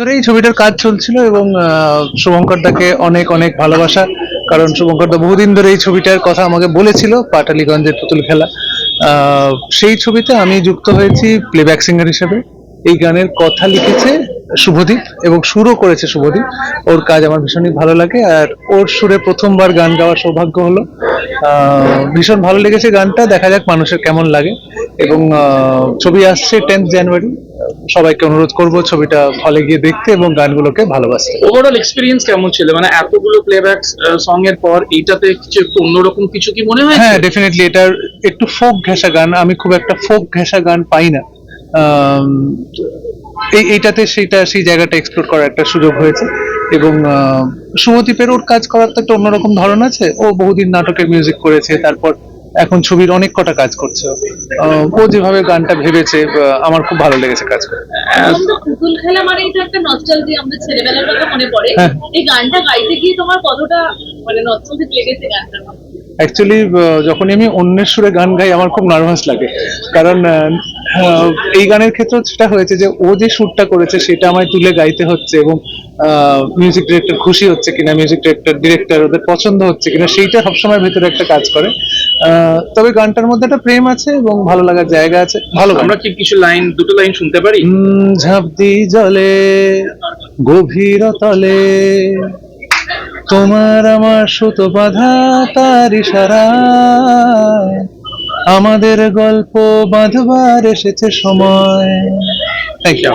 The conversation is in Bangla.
ধরে এই ছবিটার কাজ চলছিল এবং শুভঙ্কর দাকে অনেক অনেক ভালোবাসা। কারণ শুভঙ্কর দা বহুদিন ধরে এই ছবিটার কথা আমাকে বলেছিল, পাটালিগঞ্জের পুতুল খেলা। সেই ছবিতে আমি যুক্ত হয়েছি প্লেব্যাক সিঙ্গার হিসেবে। এই গানের কথা লিখেছে শুভদীপ এবং সুরও করেছে শুভদীপ। ওর কাজ আমার ভীষণই ভালো লাগে আর ওর সুরে প্রথমবার গান গাওয়ার সৌভাগ্য হলো। ভীষণ ভালো লেগেছে গানটা, দেখা যাক মানুষের কেমন লাগে। এবং ছবি আসছে টেন্থ জানুয়ারি সবাইকে অনুরোধ করব ছবিটা হলে গিয়ে দেখতে এবং গানগুলোকে ভালোবাসতে। ওভারঅল এক্সপিরিয়েন্স কেমন ছিল? মানে এতগুলো প্লেব্যাক সং এর পর এইটাতে কিছু একটু অন্যরকম কিছু কি মনে হয় হ্যাঁ ডেফিনেটলি এটার একটু ফোক ঘেঁষা গান আমি খুব একটা ফোক ঘেঁষা গান পাই না। এইটাতে সেটা সেই জায়গাটা এক্সপ্লোর করার একটা সুযোগ হয়েছে এবং আহ, শুভদীপের ওর কাজ করার তো একটা অন্যরকম ধরন আছে। ও বহুদিন নাটকের মিউজিক করেছে তারপর এখন ছবির অনেক কটা কাজ করছে। ও। যেভাবে গানটা ভেবেছে আমার খুব ভালো লেগেছে কাজ করে। পুতুল খেলা মানেই তো একটা নস্টালজি আমাদের ছেলেবেলার কথা মনে পড়ে। হ্যাঁ। এই গানটা গাইতে গিয়ে তোমার কতটা মানে নস্টালজিক লেগেছে গানটা অ্যাকচুয়ালি যখন আমি অন্যের সুরে গান গাই আমার খুব নার্ভাস লাগে। কারণ এই গানের ক্ষেত্রে সেটা হয়েছে যে ও যে সুরটা করেছে সেটা আমায় তুলে গাইতে হচ্ছে এবং মিউজিক ডিরেক্টর খুশি হচ্ছে কিনা মিউজিক ডিরেক্টর ডিরেক্টর ওদের পছন্দ হচ্ছে কিনা সেইটা সবসময় ভেতরে একটা কাজ করে। তবে গানটার মধ্যে একটা প্রেম আছে এবং ভালো লাগার জায়গা আছে। ভালো আমরা কি কিছু লাইন দুটো লাইন শুনতে পারি? উম, ঝাঁপ দি জলে গভীর তলে তোমার আমার সুতো বাঁধা তার ইশারায় আমাদের গল্প বাঁধবার এসেছে সময়। Thank you